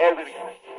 everything.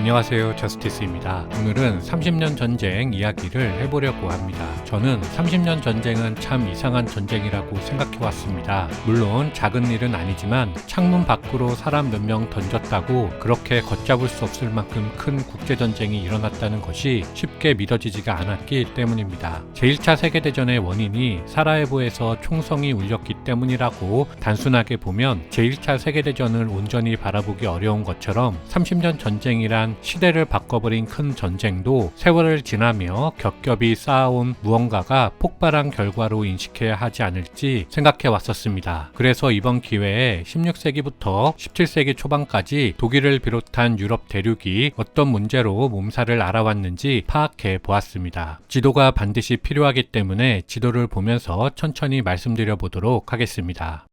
안녕하세요. 저스티스입니다. 오늘은 30년 전쟁 이야기를 해보려고 합니다. 저는 30년 전쟁은 참 이상한 전쟁이라고 생각해 왔습니다. 물론 작은 일은 아니지만 창문 밖으로 사람 몇 명 던졌다고 그렇게 걷잡을 수 없을 만큼 큰 국제전쟁이 일어났다는 것이 쉽게 믿어지지가 않았기 때문입니다. 제1차 세계대전의 원인이 사라예보에서 총성이 울렸기 때문이라고 단순하게 보면 제1차 세계대전을 온전히 바라보기 어려운 것처럼 30년 전쟁이란 시대를 바꿔버린 큰 전쟁도 세월을 지나며 겹겹이 쌓아온 무언가가 폭발한 결과로 인식해야 하지 않을지 생각해 왔었습니다. 그래서 이번 기회에 16세기부터 17세기 초반까지 독일을 비롯한 유럽 대륙이 어떤 문제로 몸살을 알아왔는지 파악해 보았습니다. 지도가 반드시 필요하기 때문에 지도를 보면서 천천히 말씀드려 보도록 하겠습니다.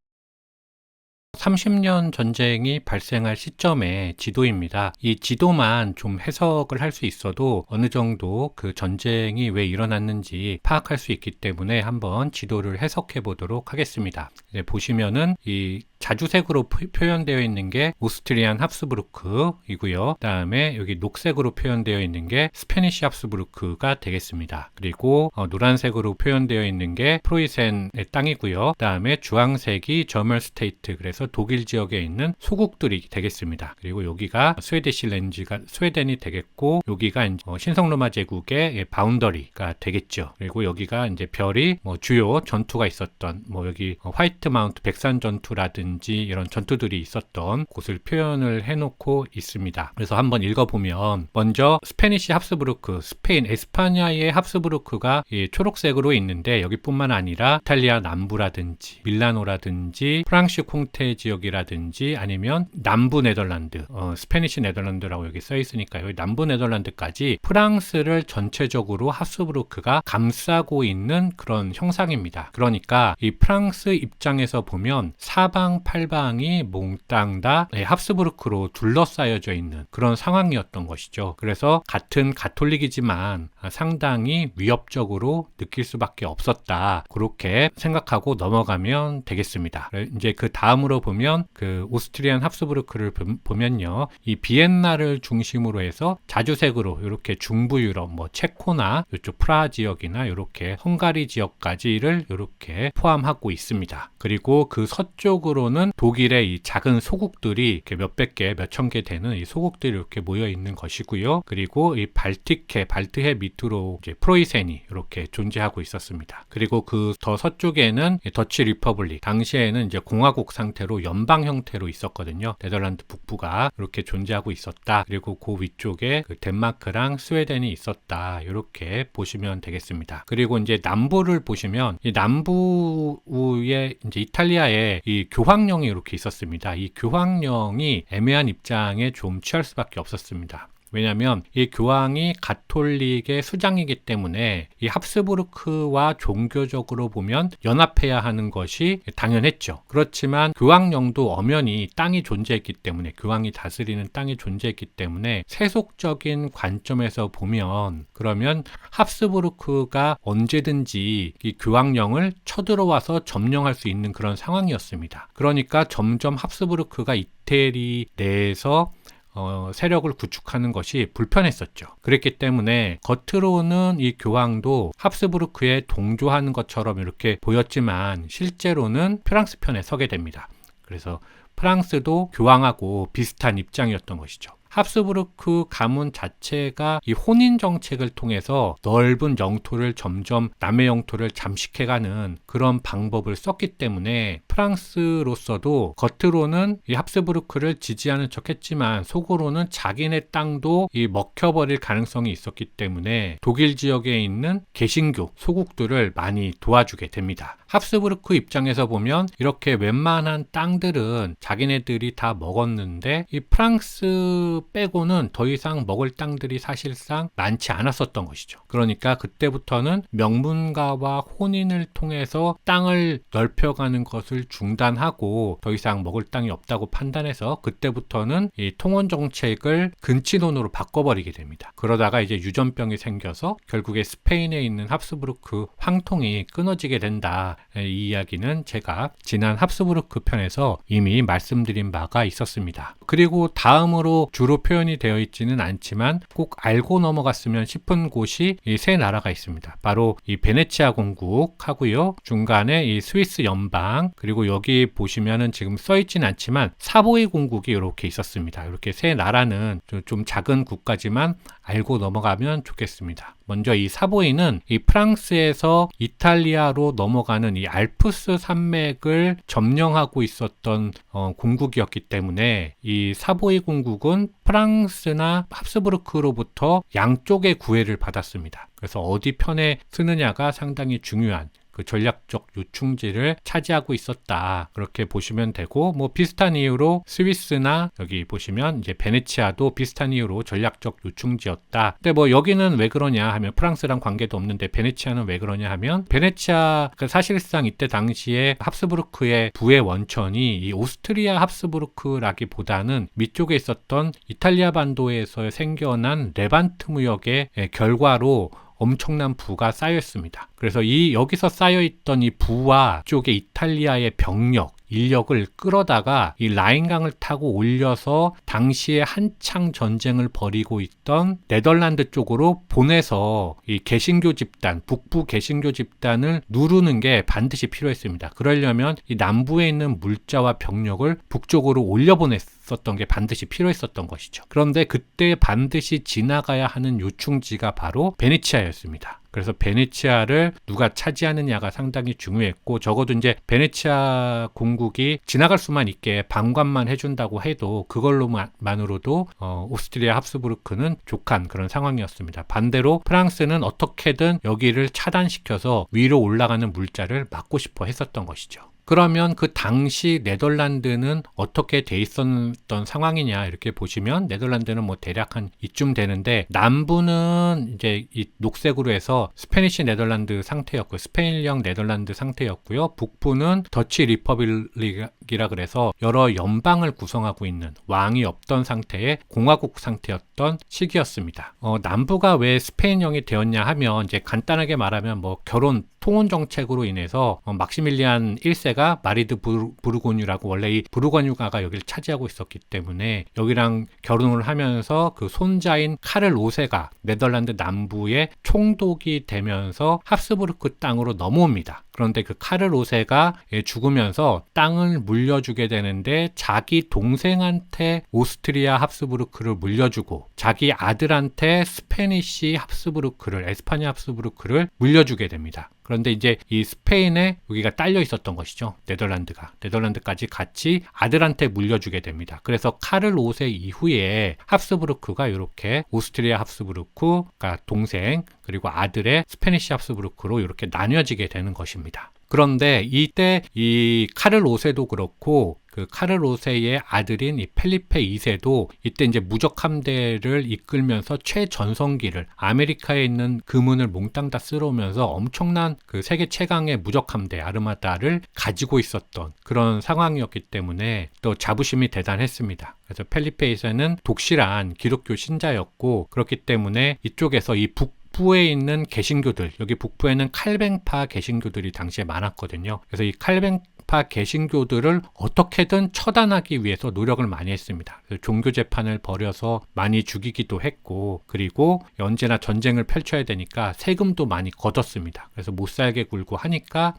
30년 전쟁이 발생할 시점의 지도입니다. 이 지도만 좀 해석을 할 수 있어도 어느 정도 그 전쟁이 왜 일어났는지 파악할 수 있기 때문에 한번 지도를 해석해 보도록 하겠습니다. 네, 보시면은 이 자주색으로 표현되어 있는 게 오스트리안 합스부르크이고요. 그다음에 여기 녹색으로 표현되어 있는 게 스페니시 합스부르크가 되겠습니다. 그리고 어, 노란색으로 표현되어 있는 게 프로이센의 땅이고요. 그다음에 주황색이 저멀 스테이트 그래서 독일 지역에 있는 소국들이 되겠습니다. 그리고 여기가 스웨디시 렌즈가 스웨덴이 되겠고 여기가 어, 신성로마 제국의 바운더리가 되겠죠. 그리고 여기가 이제 별이 뭐 주요 전투가 있었던 뭐 여기 어, 화이트 마운트 백산 전투라든지 전투라든지 이런 전투들이 있었던 곳을 표현을 해놓고 있습니다. 그래서 한번 읽어보면 먼저 스페니시 합스부르크, 스페인 에스파냐의 합스부르크가 초록색으로 있는데 여기뿐만 아니라 이탈리아 남부라든지 밀라노라든지 프랑스 콩테 지역이라든지 아니면 남부 네덜란드, 어, 스페니시 네덜란드라고 여기 써 있으니까 여기 남부 네덜란드까지 프랑스를 전체적으로 합스부르크가 감싸고 있는 그런 형상입니다. 그러니까 이 프랑스 입장에서 보면 사방 팔방이 몽땅 다 네, 합스부르크로 둘러싸여져 있는 그런 상황이었던 것이죠. 그래서 같은 가톨릭이지만 상당히 위협적으로 느낄 수밖에 없었다. 그렇게 생각하고 넘어가면 되겠습니다. 이제 그 다음으로 보면 그 오스트리안 합스부르크를 보면요. 이 비엔나를 중심으로 해서 자주색으로 이렇게 중부 유럽 뭐 체코나 이쪽 프라 지역이나 이렇게 헝가리 지역까지를 이렇게 포함하고 있습니다. 그리고 그 서쪽으로 한편으로는 독일의 이 작은 소국들이 몇백 개, 몇천 개 되는 이 소국들이 이렇게 모여 있는 것이고요. 그리고 이 발틱해, 발트해 밑으로 이제 프로이센이 이렇게 존재하고 있었습니다. 그리고 그 더 서쪽에는 더치 리퍼블릭, 당시에는 이제 공화국 상태로 연방 형태로 있었거든요. 네덜란드 북부가 이렇게 존재하고 있었다. 그리고 그 위쪽에 그 덴마크랑 스웨덴이 있었다. 이렇게 보시면 되겠습니다. 그리고 이제 남부를 보시면 이 남부의 이제 이탈리아의 이 교황 교황령이 이렇게 있었습니다. 이 교황령이 애매한 입장에 좀 취할 수밖에 없었습니다. 왜냐하면 이 교황이 가톨릭의 수장이기 때문에 이 합스부르크와 종교적으로 보면 연합해야 하는 것이 당연했죠. 그렇지만 교황령도 엄연히 땅이 존재했기 때문에 교황이 다스리는 땅이 존재했기 때문에 세속적인 관점에서 보면 그러면 합스부르크가 언제든지 이 교황령을 쳐들어와서 점령할 수 있는 그런 상황이었습니다. 그러니까 점점 합스부르크가 이태리 내에서 어, 세력을 구축하는 것이 불편했었죠. 그랬기 때문에 겉으로는 이 교황도 합스부르크에 동조하는 것처럼 이렇게 보였지만 실제로는 프랑스 편에 서게 됩니다. 그래서 프랑스도 교황하고 비슷한 입장이었던 것이죠. 합스부르크 가문 자체가 이 혼인 정책을 통해서 넓은 영토를 점점 남의 영토를 잠식해가는 그런 방법을 썼기 때문에 프랑스로서도 겉으로는 이 합스부르크를 지지하는 척했지만 속으로는 자기네 땅도 이 먹혀버릴 가능성이 있었기 때문에 독일 지역에 있는 개신교 소국들을 많이 도와주게 됩니다. 합스부르크 입장에서 보면 이렇게 웬만한 땅들은 자기네들이 다 먹었는데 이 프랑스 빼고는 더 이상 먹을 땅들이 사실상 많지 않았었던 것이죠. 그러니까 그때부터는 명문가와 혼인을 통해서 땅을 넓혀가는 것을 중단하고 더 이상 먹을 땅이 없다고 판단해서 그때부터는 이 통원 정책을 근친혼으로 바꿔버리게 됩니다. 그러다가 이제 유전병이 생겨서 결국에 스페인에 있는 합스부르크 황통이 끊어지게 된다. 이 이야기는 제가 지난 합스부르크 편에서 이미 말씀드린 바가 있었습니다. 그리고 다음으로 주로 표현이 되어 있지는 않지만 꼭 알고 넘어갔으면 싶은 곳이 이 세 나라가 있습니다. 바로 이 베네치아 공국 하고요. 중간에 이 스위스 연방 그리고 여기 보시면은 지금 써 있지는 않지만 사보이 공국이 이렇게 있었습니다. 이렇게 세 나라는 좀 작은 국가지만 알고 넘어가면 좋겠습니다. 먼저 이 사보이는 이 프랑스에서 이탈리아로 넘어가는 이 알프스 산맥을 점령하고 있었던 어, 공국이었기 때문에 이 사보이 공국은 프랑스나 합스부르크로부터 양쪽의 구애를 받았습니다. 그래서 어디 편에 쓰느냐가 상당히 중요한 그 전략적 요충지를 차지하고 있었다. 그렇게 보시면 되고 뭐 비슷한 이유로 스위스나 여기 보시면 이제 베네치아도 비슷한 이유로 전략적 요충지였다. 근데 뭐 여기는 왜 그러냐 하면 프랑스랑 관계도 없는데 베네치아는 왜 그러냐 하면 베네치아 그 사실상 이때 당시에 합스부르크의 부의 원천이 이 오스트리아 합스부르크라기보다는 밑쪽에 있었던 이탈리아 반도에서 생겨난 레반트 무역의 결과로 엄청난 부가 쌓여 있습니다. 그래서 이 여기서 쌓여 있던 이 부와 쪽에 이탈리아의 병력 인력을 끌어다가 이 라인강을 타고 올려서 당시에 한창 전쟁을 벌이고 있던 네덜란드 쪽으로 보내서 이 개신교 집단, 북부 개신교 집단을 누르는 게 반드시 필요했습니다. 그러려면 이 남부에 있는 물자와 병력을 북쪽으로 올려보냈 었던 게 반드시 필요했었던 것이죠. 그런데 그때 반드시 지나가야 하는 요충지가 바로 베네치아였습니다. 그래서 베네치아를 누가 차지하느냐가 상당히 중요했고 적어도 이제 베네치아 공국이 지나갈 수만 있게 방관만 해준다고 해도 그걸로만으로도 어, 오스트리아 합스부르크는 족한 그런 상황이었습니다. 반대로 프랑스는 어떻게든 여기를 차단시켜서 위로 올라가는 물자를 막고 싶어 했었던 것이죠. 그러면 그 당시 네덜란드는 어떻게 돼 있었던 상황이냐 이렇게 보시면 네덜란드는 뭐 대략 한 이쯤 되는데 남부는 이제 이 녹색으로 해서 스페니시 네덜란드 상태였고 스페인령 네덜란드 상태였고요. 북부는 더치 리퍼블릭 이라 그래서 여러 연방을 구성하고 있는 왕이 없던 상태의 공화국 상태였던 시기였습니다. 어, 남부가 왜 스페인령이 되었냐 하면 이제 간단하게 말하면 뭐 결혼 통혼 정책으로 인해서 어, 막시밀리안 1세가 마리드 부르, 고뉴라고 원래 이 부르고뉴가가 여기를 차지하고 있었기 때문에 여기랑 결혼을 하면서 그 손자인 카를 5세가 네덜란드 남부의 총독이 되면서 합스부르크 땅으로 넘어옵니다. 그런데 그 카를 5세가 죽으면서 땅을 물려주게 되는데 자기 동생한테 오스트리아 합스부르크를 물려주고 자기 아들한테 스페니시 합스부르크를 에스파냐 합스부르크를 물려주게 됩니다. 그런데 이제 이 스페인에 여기가 딸려 있었던 것이죠. 네덜란드가. 네덜란드까지 같이 아들한테 물려주게 됩니다. 그래서 카를 5세 이후에 합스부르크가 이렇게 오스트리아 합스부르크가 동생 그리고 아들의 스페니시 합스부르크로 이렇게 나뉘어지게 되는 것입니다. 그런데 이때 이 카를 5세도 그렇고 그 카르로세의 아들인 이 펠리페 2세도 이때 이제 무적 함대를 이끌면서 최전성기를 아메리카에 있는 금은을 몽땅 다 쓸어오면서 엄청난 그 세계 최강의 무적 함대 아르마다를 가지고 있었던 그런 상황이었기 때문에 또 자부심이 대단했습니다. 그래서 펠리페 2세는 독실한 기독교 신자였고 그렇기 때문에 이쪽에서 이 북, 북부에 있는 개신교들, 여기 북부에는 칼뱅파 개신교들이 당시에 많았거든요. 그래서 이 칼뱅 우파 개신교들을 어떻게든 처단하기 위해서 노력을 많이 했습니다. 종교 재판을 벌여서 많이 죽이기도 했고 그리고 언제나 전쟁을 펼쳐야 되니까 세금도 많이 걷었습니다. 그래서 못 살게 굴고 하니까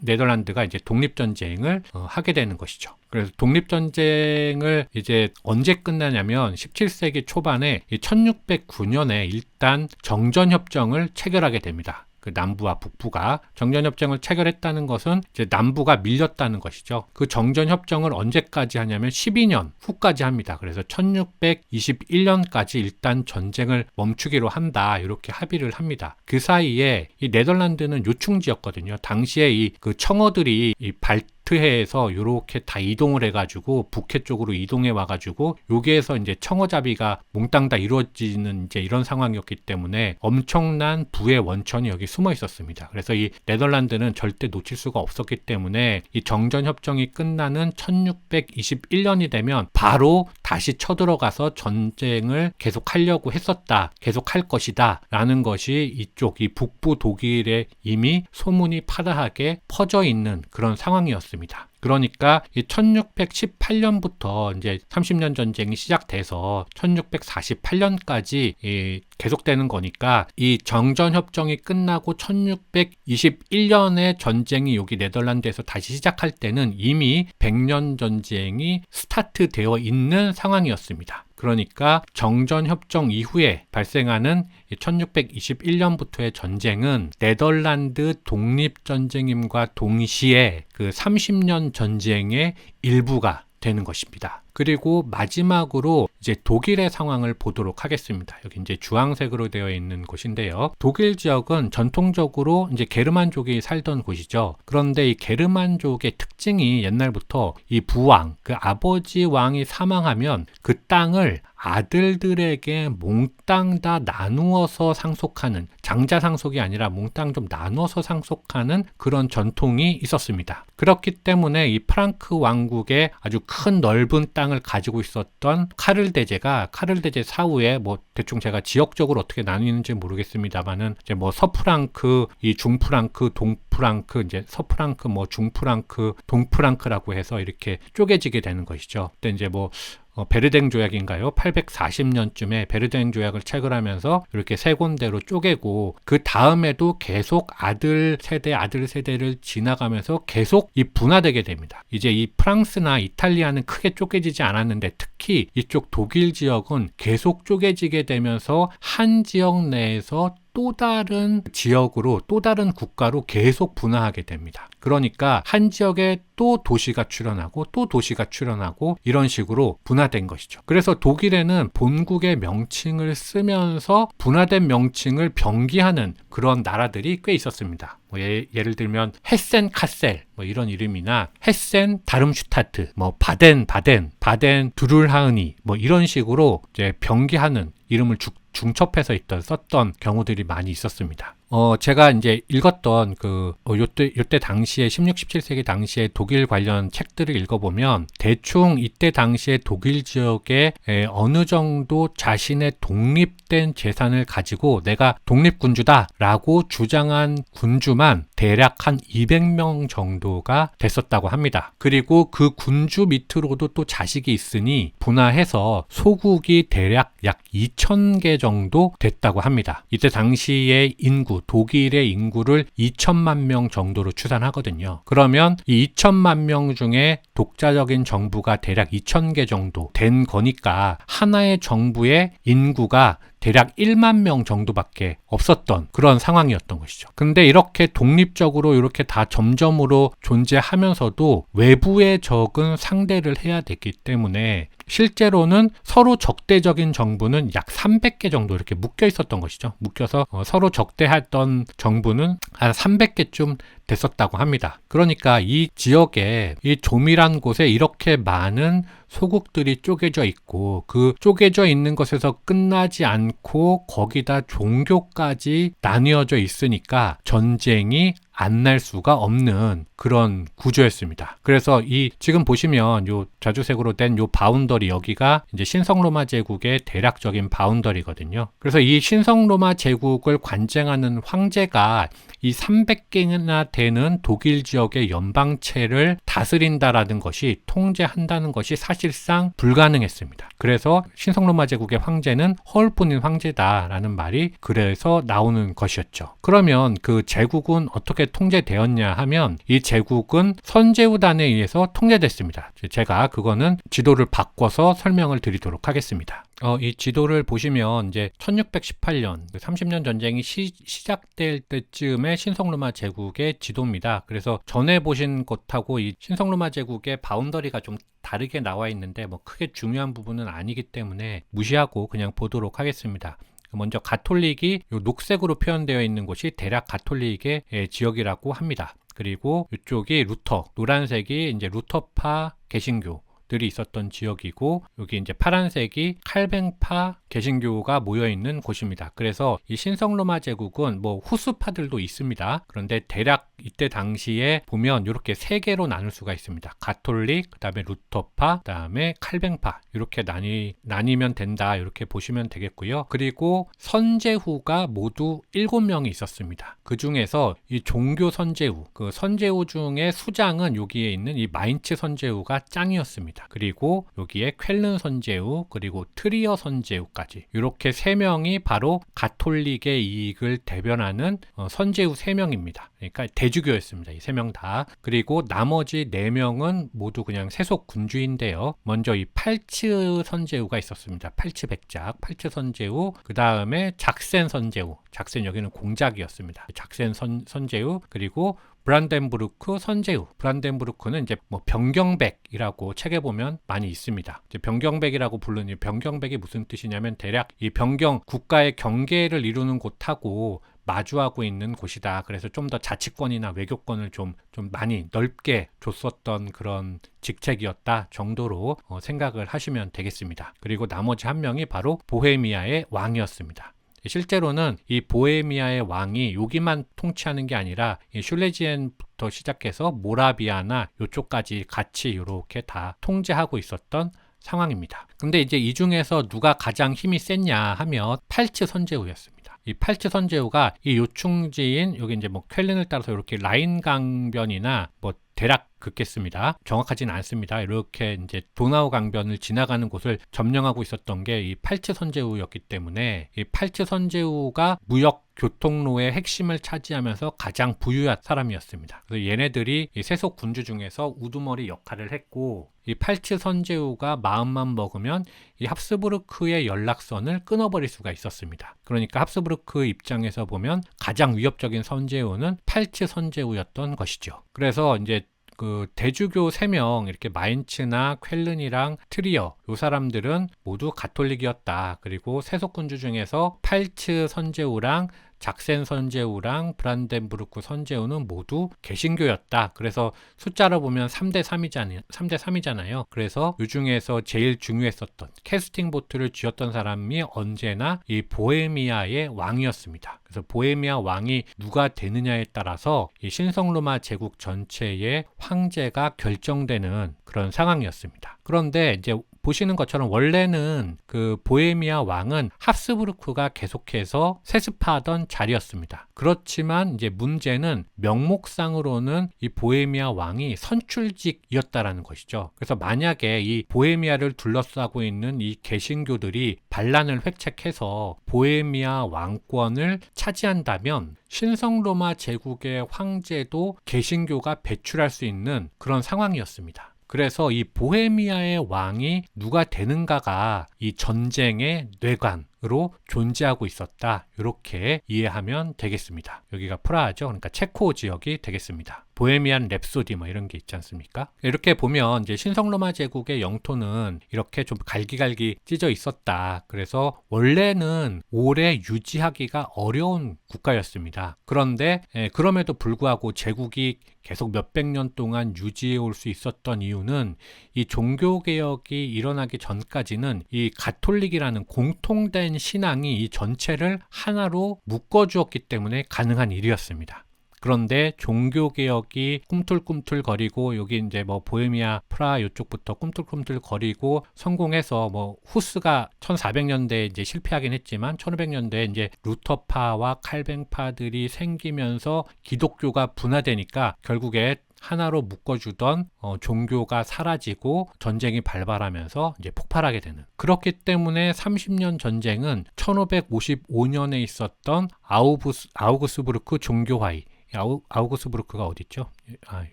네덜란드가 이제 독립 전쟁을 어, 하게 되는 것이죠. 그래서 독립전쟁을 이제 언제 끝나냐면 17세기 초반에 1609년에 일단 정전협정을 체결하게 됩니다. 그 남부와 북부가 정전 협정을 체결했다는 것은 이제 남부가 밀렸다는 것이죠. 그 정전 협정을 언제까지 하냐면 12년 후까지 합니다. 그래서 1621년까지 일단 전쟁을 멈추기로 한다. 이렇게 합의를 합니다. 그 사이에 이 네덜란드는 요충지였거든요. 당시에 이 그 청어들이 이 발, 나트해에서 이렇게 다 이동을 해가지고 북해 쪽으로 이동해 와가지고 여기에서 이제 청어잡이가 몽땅 다 이루어지는 이제 이런 상황이었기 때문에 엄청난 부의 원천이 여기 숨어 있었습니다. 그래서 이 네덜란드는 절대 놓칠 수가 없었기 때문에 이 정전 협정이 끝나는 1621년이 되면 바로 다시 쳐들어가서 전쟁을 계속하려고 했었다, 계속할 것이다라는 것이 이쪽 이 북부 독일에 이미 소문이 파다하게 퍼져 있는 그런 상황이었습니다. 그러니까 이 1618년부터 이제 30년 전쟁이 시작돼서 1648년까지 이 계속되는 거니까 이 정전 협정이 끝나고 1621년에 전쟁이 여기 네덜란드에서 다시 시작할 때는 이미 100년 전쟁이 스타트되어 있는 상황이었습니다. 그러니까 정전 협정 이후에 발생하는 1621년부터의 전쟁은 네덜란드 독립 전쟁임과 동시에 그 30년 전쟁의 일부가 되는 것입니다. 그리고 마지막으로 이제 독일의 상황을 보도록 하겠습니다. 여기 이제 주황색으로 되어 있는 곳인데요. 독일 지역은 전통적으로 이제 게르만족이 살던 곳이죠. 그런데 이 게르만족의 특징이 옛날부터 이 부왕, 그 아버지 왕이 사망하면 그 땅을 아들들에게 몽땅 다 나누어서 상속하는 장자 상속이 아니라 몽땅 좀 나누어서 상속하는 그런 전통이 있었습니다. 그렇기 때문에 이 프랑크 왕국의 아주 큰 넓은 땅을 가지고 있었던 카를 대제가 카를 대제 사후에 뭐 대충 제가 지역적으로 어떻게 나뉘는지 모르겠습니다만은 이제 뭐 서프랑크, 이 중프랑크, 동프랑크, 이제 서프랑크, 뭐 중프랑크, 동프랑크라고 해서 이렇게 쪼개지게 되는 것이죠. 근데 이제 뭐 어, 베르댕 조약인가요? 840년쯤에 베르댕 조약을 체결하면서 이렇게 세 군데로 쪼개고 그 다음에도 계속 아들 세대 아들 세대를 지나가면서 계속 이 분화되게 됩니다. 이제 이 프랑스나 이탈리아는 크게 쪼개지지 않았는데 특히 이쪽 독일 지역은 계속 쪼개지게 되면서 한 지역 내에서 또 다른 지역으로 또 다른 국가로 계속 분화하게 됩니다. 그러니까 한 지역에 또 도시가 출현하고 또 도시가 출현하고 이런 식으로 분화된 것이죠. 그래서 독일에는 본국의 명칭을 쓰면서 분화된 명칭을 병기하는 그런 나라들이 꽤 있었습니다. 뭐 예, 를 들면 헤센 카셀 뭐 이런 이름이나 헤센 다름슈타트 뭐 바덴 바덴 바덴 두룰하은이 뭐 이런 식으로 이제 병기하는 이름을 주, 중첩해서 있던 썼던 경우들이 많이 있었습니다. 어, 제가 이제 읽었던 그, 어, 요때, 요때 당시에 16, 17세기 당시에 독일 관련 책들을 읽어보면 대충 이때 당시에 독일 지역에 에, 어느 정도 자신의 독립된 재산을 가지고 내가 독립군주다라고 주장한 군주만 대략 한 200명 정도가 됐었다고 합니다. 그리고 그 군주 밑으로도 또 자식이 있으니 분화해서 소국이 대략 약 2,000개 정도 됐다고 합니다. 이때 당시의 인구, 독일의 인구를 2천만 명 정도로 추산하거든요. 그러면 이 2천만 명 중에 독자적인 정부가 대략 2천 개 정도 된 거니까 하나의 정부의 인구가 대략 1만 명 정도밖에 없었던 그런 상황이었던 것이죠. 근데 이렇게 독립적으로 이렇게 다 점점으로 존재하면서도 외부의 적은 상대를 해야 됐기 때문에 실제로는 서로 적대적인 정부는 약 300개 정도 이렇게 묶여 있었던 것이죠. 묶여서 어, 서로 적대했던 정부는 한 300개쯤 됐었다고 합니다. 그러니까 이 지역에 이 조밀한 곳에 이렇게 많은 소국들이 쪼개져 있고 그 쪼개져 있는 것에서 끝나지 않고 거기다 종교까지 나뉘어져 있으니까 전쟁이 안 날 수가 없는 그런 구조였습니다. 그래서 이 지금 보시면 요 자주색으로 된 요 바운더리 여기가 이제 신성 로마 제국의 대략적인 바운더리거든요. 그래서 이 신성 로마 제국을 관쟁하는 황제가 이 300개나 되는 독일 지역의 연방체를 다스린다라는 것이 통제한다는 것이 사실상 불가능했습니다. 그래서 신성 로마 제국의 황제는 허울뿐인 황제다라는 말이 그래서 나오는 것이었죠. 그러면 그 제국은 어떻게 통제되었냐 하면 이 제국은 선제우단에 의해서 통제됐습니다. 제가 그거는 지도를 바꿔서 설명을 드리도록 하겠습니다. 어, 이 지도를 보시면 이제 1618년 30년 전쟁이 시, 작될 때쯤에 신성로마 제국의 지도입니다. 그래서 전에 보신 것하고 이 신성로마 제국의 바운더리가 좀 다르게 나와 있는데 뭐 크게 중요한 부분은 아니기 때문에 무시하고 그냥 보도록 하겠습니다. 먼저 가톨릭이 녹색으로 표현되어 있는 곳이 대략 가톨릭의 예, 지역이라고 합니다. 그리고 이쪽이 루터, 노란색이 이제 루터파 개신교, 들이 있었던 지역이고 여기 이제 파란색이 칼뱅파 개신교가 모여 있는 곳입니다. 그래서 이 신성 로마 제국은 뭐 후스파들도 있습니다. 그런데 대략 이때 당시에 보면 이렇게 세 개로 나눌 수가 있습니다. 가톨릭, 그다음에 루터파, 그다음에 칼뱅파 이렇게 나뉘 나뉘면 된다. 이렇게 보시면 되겠고요. 그리고 선제후가 모두 7명이 있었습니다. 그 중에서 이 종교 선제후, 그 선제후 중에 수장은 여기에 있는 이 마인츠 선제후가 짱이었습니다. 그리고 여기에 쾰른 선제후, 그리고 트리어 선제후까지 이렇게 세 명이 바로 가톨릭의 이익을 대변하는 어, 선제후 세 명입니다. 그러니까 대주교였습니다. 이 세 명 다. 그리고 나머지 네 명은 모두 그냥 세속 군주인데요. 먼저 이 팔츠 선제후가 있었습니다. 팔츠 백작, 팔츠 선제후, 그 다음에 작센 선제후. 작센 여기는 공작이었습니다. 작센 선, 선제후, 그리고 브란덴부르크 선제후. 브란덴부르크는 이제 뭐 병경백이라고 책에 보면 많이 있습니다. 이제 병경백이라고 부르는 이 병경백이 무슨 뜻이냐면 대략 이 병경 국가의 경계를 이루는 곳하고 마주하고 있는 곳이다. 그래서 좀 더 자치권이나 외교권을 좀, 좀 많이 넓게 줬었던 그런 직책이었다 정도로 어, 생각을 하시면 되겠습니다. 그리고 나머지 한 명이 바로 보헤미아의 왕이었습니다. 실제로는 이 보헤미아의 왕이 여기만 통치하는 게 아니라 슐레지엔부터 시작해서 모라비아나 이쪽까지 같이 이렇게 다 통제하고 있었던 상황입니다. 근데 이제 이 중에서 누가 가장 힘이 셌냐 하면 팔츠 선제후였습니다. 이 팔츠 선제후가 이 요충지인 여기 이제 뭐 쾰른을 따라서 이렇게 라인 강변이나 뭐 대략 긋겠습니다. 정확하지는 않습니다. 이렇게 이제 도나우 강변을 지나가는 곳을 점령하고 있었던 게 이 팔츠 선제우였기 때문에 이 팔츠 선제우가 무역 교통로의 핵심을 차지하면서 가장 부유한 사람이었습니다. 그래서 얘네들이 이 세속 군주 중에서 우두머리 역할을 했고 이 팔츠 선제우가 마음만 먹으면 이 합스부르크의 연락선을 끊어버릴 수가 있었습니다. 그러니까 합스부르크 입장에서 보면 가장 위협적인 선제우는 팔츠 선제우였던 것이죠. 그래서 이제 그 대주교 3명 이렇게 마인츠나 쾰른이랑 트리어 요 사람들은 모두 가톨릭이었다. 그리고 세속군주 중에서 팔츠 선제우랑 작센 선제우랑 브란덴부르크 선제우는 모두 개신교였다. 그래서 숫자로 보면 3대 3이잖아요. 3대 3이잖아요. 그래서 이 중에서 제일 중요했었던 캐스팅 보트를 쥐었던 사람이 언제나 이 보헤미아의 왕이었습니다. 그래서 보헤미아 왕이 누가 되느냐에 따라서 이 신성로마 제국 전체의 황제가 결정되는 그런 상황이었습니다. 그런데 이제 보시는 것처럼 원래는 그 보헤미아 왕은 합스부르크가 계속해서 세습하던 자리였습니다. 그렇지만 이제 문제는 명목상으로는 이 보헤미아 왕이 선출직이었다라는 것이죠. 그래서 만약에 이 보헤미아를 둘러싸고 있는 이 개신교들이 반란을 획책해서 보헤미아 왕권을 차지한다면 신성 로마 제국의 황제도 개신교가 배출할 수 있는 그런 상황이었습니다. 그래서 이 보헤미아의 왕이 누가 되는가가 이 전쟁의 뇌관 으로 존재하고 있었다. 이렇게 이해하면 되겠습니다. 여기가 프라하죠. 그러니까 체코 지역이 되겠습니다. 보헤미안 랩소디 뭐 이런 게 있지 않습니까? 이렇게 보면 이제 신성로마 제국의 영토는 이렇게 좀 갈기갈기 찢어 있었다. 그래서 원래는 오래 유지하기가 어려운 국가였습니다. 그런데 예, 그럼에도 불구하고 제국이 계속 몇백 년 동안 유지해 올 수 있었던 이유는 이 종교 개혁이 일어나기 전까지는 이 가톨릭이라는 공통된 신앙이 이 전체를 하나로 묶어 주었기 때문에 가능한 일이었습니다. 그런데 종교 개혁이 꿈틀꿈틀 거리고 여기 이제 뭐 보헤미아 프라 이쪽부터 꿈틀꿈틀 거리고 성공해서 뭐 후스가 1400년대에 이제 실패하긴 했지만 1500년대에 이제 루터파와 칼뱅파들이 생기면서 기독교가 분화되니까 결국에 하나로 묶어주던 어, 종교가 사라지고 전쟁이 발발하면서 이제 폭발하게 되는 그렇기 때문에 30년 전쟁은 1555년에 있었던 아우부스, 아우구스부르크 종교화의 아우, 아우구스부르크가 어디 있죠? 아,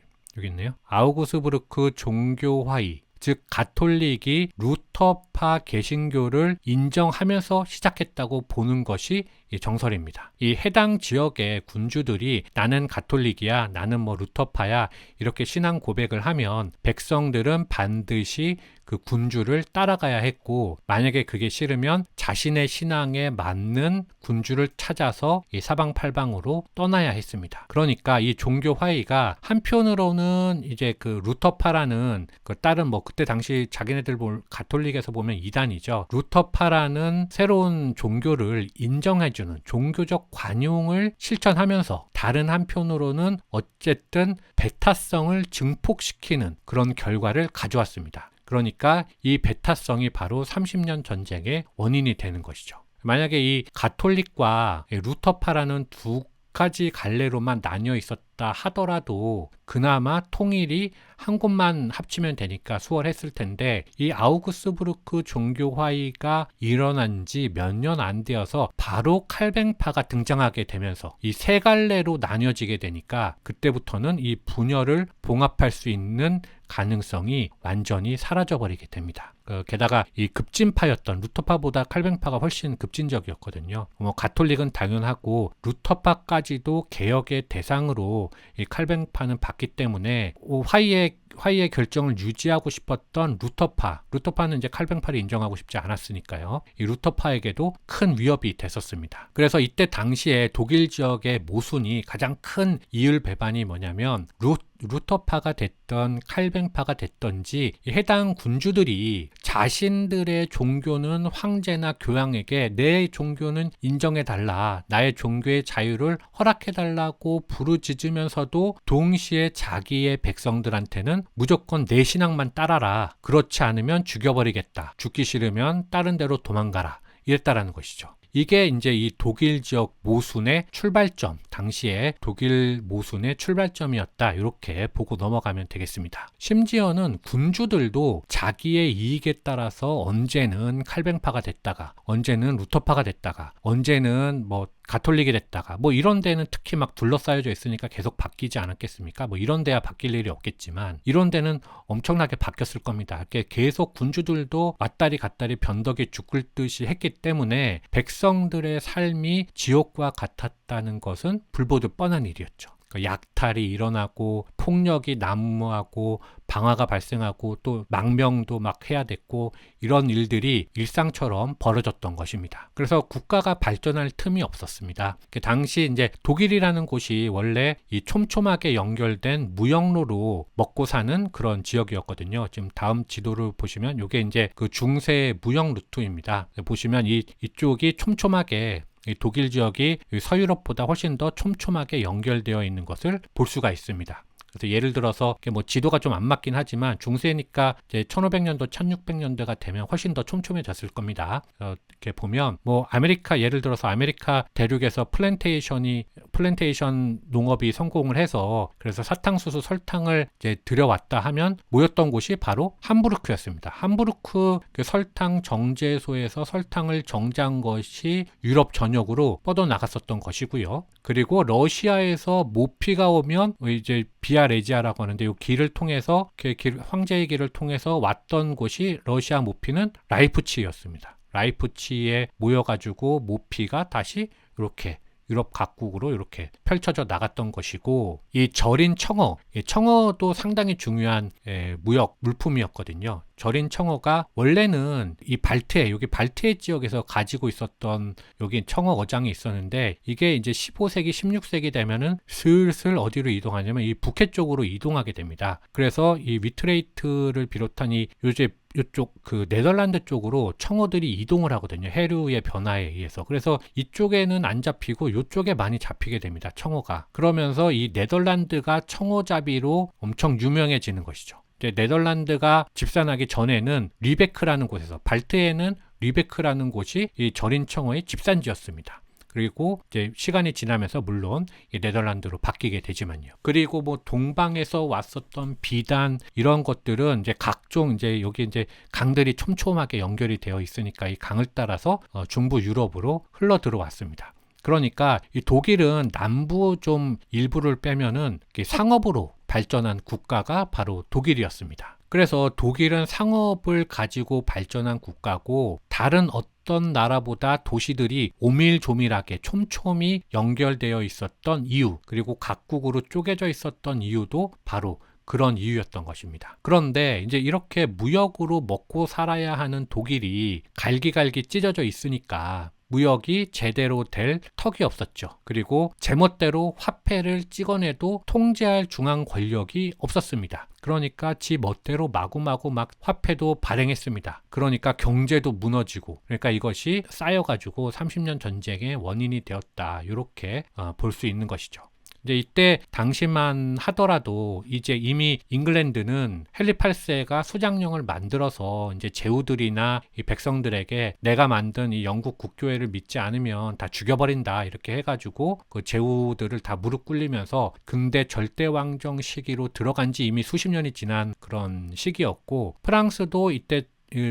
여기 있네요. 아우구스부르크 종교화의 즉 가톨릭이 루터파 개신교를 인정하면서 시작했다고 보는 것이 이 정설입니다. 이 해당 지역의 군주들이 나는 가톨릭이야, 나는 뭐 루터파야 이렇게 신앙 고백을 하면 백성들은 반드시 그 군주를 따라가야 했고 만약에 그게 싫으면 자신의 신앙에 맞는 군주를 찾아서 이 사방팔방으로 떠나야 했습니다. 그러니까 이 종교 화의가 한편으로는 이제 그 루터파라는 그 다른 뭐 그때 당시 자기네들 볼 가톨릭에서 보면 이단이죠. 루터파라는 새로운 종교를 인정해주는 종교적 관용을 실천하면서 다른 한편으로는 어쨌든 배타성을 증폭시키는 그런 결과를 가져왔습니다. 그러니까 이 배타성이 바로 30년 전쟁의 원인이 되는 것이죠. 만약에 이 가톨릭과 루터파라는 두 가지 갈래로만 나뉘어 있었 다 하더라도 그나마 통일이 한 곳만 합치면 되니까 수월했을 텐데 이 아우구스부르크 종교화의가 일어난 지 몇 년 안 되어서 바로 칼뱅파가 등장하게 되면서 이 세 갈래로 나뉘어지게 되니까 그때부터는 이 분열을 봉합할 수 있는 가능성이 완전히 사라져버리게 됩니다. 그 게다가 이 급진파였던 루터파보다 칼뱅파가 훨씬 급진적이었거든요. 뭐 가톨릭은 당연하고 루터파까지도 개혁의 대상으로 이 칼뱅파는 봤기 때문에 화이의 화이의 결정을 유지하고 싶었던 루터파, 루터파는 이제 칼뱅파를 인정하고 싶지 않았으니까요. 이 루터파에게도 큰 위협이 됐었습니다. 그래서 이때 당시에 독일 지역의 모순이 가장 큰 이율 배반이 뭐냐면 루 루터파가 됐던 칼뱅파가 됐던지 해당 군주들이 자신들의 종교는 황제나 교황에게 내 종교는 인정해 달라 나의 종교의 자유를 허락해 달라고 부르짖으면서도 동시에 자기의 백성들한테는 무조건 내 신앙만 따라라 그렇지 않으면 죽여버리겠다 죽기 싫으면 다른 데로 도망가라 이랬다라는 것이죠. 이게 이제 이 독일 지역 모순의 출발점, 당시에 독일 모순의 출발점이었다. 이렇게 보고 넘어가면 되겠습니다. 심지어는 군주들도 자기의 이익에 따라서 언제는 칼뱅파가 됐다가, 언제는 루터파가 됐다가, 언제는 뭐 가톨릭이 됐다가 뭐 이런 데는 특히 막 둘러싸여져 있으니까 계속 바뀌지 않았겠습니까? 뭐 이런 데야 바뀔 일이 없겠지만 이런 데는 엄청나게 바뀌었을 겁니다. 계속 군주들도 왔다리 갔다리 변덕에 죽을 듯이 했기 때문에 백성들의 삶이 지옥과 같았다는 것은 불보듯 뻔한 일이었죠. 그 약탈이 일어나고 폭력이 난무하고 방화가 발생하고 또 망명도 막 해야 됐고 이런 일들이 일상처럼 벌어졌던 것입니다. 그래서 국가가 발전할 틈이 없었습니다. 그 당시 이제 독일이라는 곳이 원래 이 촘촘하게 연결된 무역로로 먹고 사는 그런 지역이었거든요. 지금 다음 지도를 보시면 이게 이제 그 중세 무역 루트입니다. 보시면 이 이쪽이 촘촘하게 독일 지역이 서유럽보다 훨씬 더 촘촘하게 연결되어 있는 것을 볼 수가 있습니다. 그래서 예를 들어서 뭐 지도가 좀 안 맞긴 하지만 중세니까 이제 1500년도, 1600년대가 되면 훨씬 더 촘촘해졌을 겁니다. 이렇게 보면 뭐 아메리카 예를 들어서 아메리카 대륙에서 플랜테이션이 플랜테이션 농업이 성공을 해서 그래서 사탕수수 설탕을 이제 들여왔다 하면 모였던 곳이 바로 함부르크였습니다. 함부르크 그 설탕 정제소에서 설탕을 정제한 것이 유럽 전역으로 뻗어 나갔었던 것이고요. 그리고 러시아에서 모피가 오면 이제 비아 레지아라고 하는데 이 길을 통해서 그 길, 황제의 길을 통해서 왔던 곳이 러시아 모피는 라이프치히였습니다. 라이프치히에 모여가지고 모피가 다시 이렇게 유럽 각국으로 이렇게 펼쳐져 나갔던 것이고 이 절인 청어, 이 청어도 상당히 중요한 에, 무역 물품이었거든요. 절인 청어가 원래는 이 발트해 여기 발트해 지역에서 가지고 있었던 여기 청어 어장이 있었는데 이게 이제 15세기 16세기 되면은 슬슬 어디로 이동하냐면 이 북해 쪽으로 이동하게 됩니다. 그래서 이 위트레이트를 비롯한 이 요새 이쪽 그 네덜란드 쪽으로 청어들이 이동을 하거든요. 해류의 변화에 의해서. 그래서 이쪽에는 안 잡히고 이쪽에 많이 잡히게 됩니다. 청어가. 그러면서 이 네덜란드가 청어잡이로 엄청 유명해지는 것이죠. 네덜란드가 집산하기 전에는 리베크라는 곳에서 발트에는 리베크라는 곳이 이 절인 청어의 집산지였습니다. 그리고 이제 시간이 지나면서 물론 네덜란드로 바뀌게 되지만요. 그리고 뭐 동방에서 왔었던 비단 이런 것들은 이제 각종 이제 여기 이제 강들이 촘촘하게 연결이 되어 있으니까 이 강을 따라서 어 중부 유럽으로 흘러 들어왔습니다. 그러니까 이 독일은 남부 좀 일부를 빼면은 상업으로 발전한 국가가 바로 독일이었습니다. 그래서 독일은 상업을 가지고 발전한 국가고 다른 어떤 나라보다 도시들이 오밀조밀하게 촘촘히 연결되어 있었던 이유, 그리고 각국으로 쪼개져 있었던 이유도 바로 그런 이유였던 것입니다. 그런데 이제 이렇게 무역으로 먹고 살아야 하는 독일이 갈기갈기 찢어져 있으니까 무역이 제대로 될 턱이 없었죠. 그리고 제멋대로 화폐를 찍어내도 통제할 중앙 권력이 없었습니다. 그러니까 지 멋대로 마구마구 막 화폐도 발행했습니다. 그러니까 경제도 무너지고 그러니까 이것이 쌓여가지고 30년 전쟁의 원인이 되었다. 이렇게 어, 볼수 있는 것이죠. 이제 이때 당시만 하더라도 이제 이미 잉글랜드는 헨리 8세가 수장령을 만들어서 이제 제후들이나 이 백성들에게 내가 만든 이 영국 국교회를 믿지 않으면 다 죽여버린다 이렇게 해가지고 그 제후들을 다 무릎 꿇리면서 근대 절대 왕정 시기로 들어간 지 이미 수십 년이 지난 그런 시기였고 프랑스도 이때 이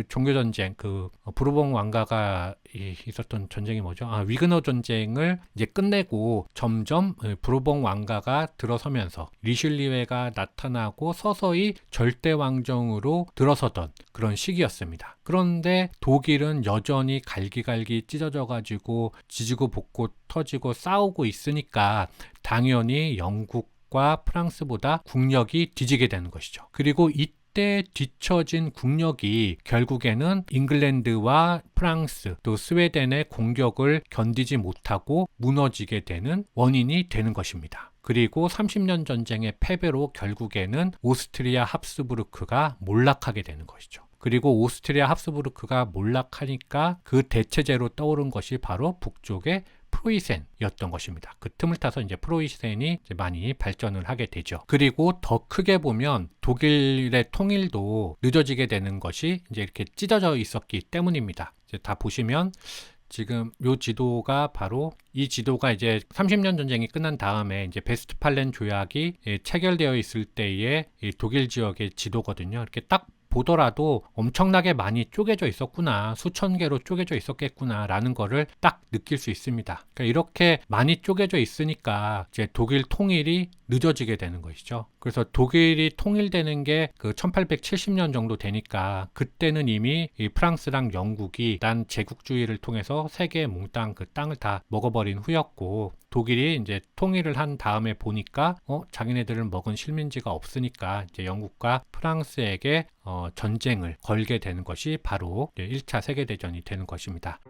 종교 전쟁 그 부르봉 왕가가 이- 있었던 전쟁이 뭐죠? 아 위그너 전쟁을 이제 끝내고 점점 이 부르봉 왕가가 들어서면서 리슐리웨가 나타나고 서서히 절대 왕정으로 들어서던 그런 시기였습니다. 그런데 독일은 여전히 갈기갈기 찢어져 가지고 지지고 볶고 터지고 싸우고 있으니까 당연히 영국 과 프랑스보다 국력이 뒤지게 되는 것이죠. 그리고 이 때 뒤처진 국력이 결국에는 잉글랜드와 프랑스 또 스웨덴의 공격을 견디지 못하고 무너지게 되는 원인이 되는 것입니다. 그리고 30년 전쟁의 패배로 결국에는 오스트리아 합스부르크가 몰락하게 되는 것이죠. 그리고 오스트리아 합스부르크가 몰락하니까 그 대체제로 떠오른 것이 바로 북쪽의 프로이센이었던 것입니다. 그 틈을 타서 이제 프로이센이 이제 많이 발전을 하게 되죠. 그리고 더 크게 보면 독일의 통일도 늦어지게 되는 것이 이제 이렇게 찢어져 있었기 때문입니다. 이제 다 보시면 지금 요 지도가 바로 이 지도가 이제 30년 전쟁이 끝난 다음에 이제 베스트팔렌 조약이 예, 체결되어 있을 때의 이 독일 지역의 지도거든요. 이렇게 딱 보더라도 엄청나게 많이 쪼개져 있었구나. 수천 개로 쪼개져 있었겠구나 라는 거를 딱 느낄 수 있습니다. 그러니까 이렇게 많이 쪼개져 있으니까 이제 독일 통일이 늦어지게 되는 것이죠. 그래서 독일이 통일되는 게 그 1870년 정도 되니까 그때는 이미 이 프랑스랑 영국이 난 제국주의를 통해서 세계 몽땅 그 땅을 다 먹어버린 후였고 독일이 이제 통일을 한 다음에 보니까 어 자기네들은 먹은 실민지가 없으니까 이제 영국과 프랑스에게 어, 전쟁을 걸게 되는 것이 바로 1차 세계대전이 되는 것입니다.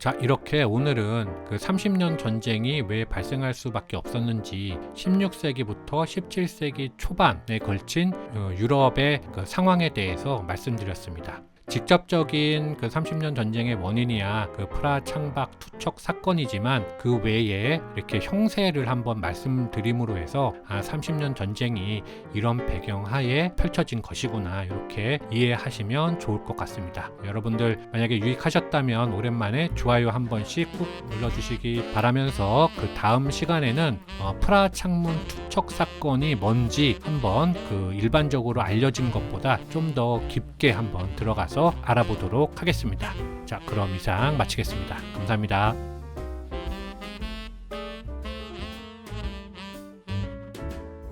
자, 이렇게 오늘은 그 30년 전쟁이 왜 발생할 수밖에 없었는지 16세기부터 17세기 초반에 걸친 어, 유럽의 그 상황에 대해서 말씀드렸습니다. 직접적인 그 30년 전쟁의 원인이야 그 프라 창박 투척 사건이지만 그 외에 이렇게 형세를 한번 말씀드림으로 해서 아 30년 전쟁이 이런 배경 하에 펼쳐진 것이구나 이렇게 이해하시면 좋을 것 같습니다. 여러분들 만약에 유익하셨다면 오랜만에 좋아요 한 번씩 꾹 눌러주시기 바라면서 그 다음 시간에는 어, 프라 창문 투척 사건이 뭔지 한번 그 일반적으로 알려진 것보다 좀 더 깊게 한번 들어가 서 알아보도록 하겠습니다. 자, 그럼 이상 마치겠습니다. 감사합니다.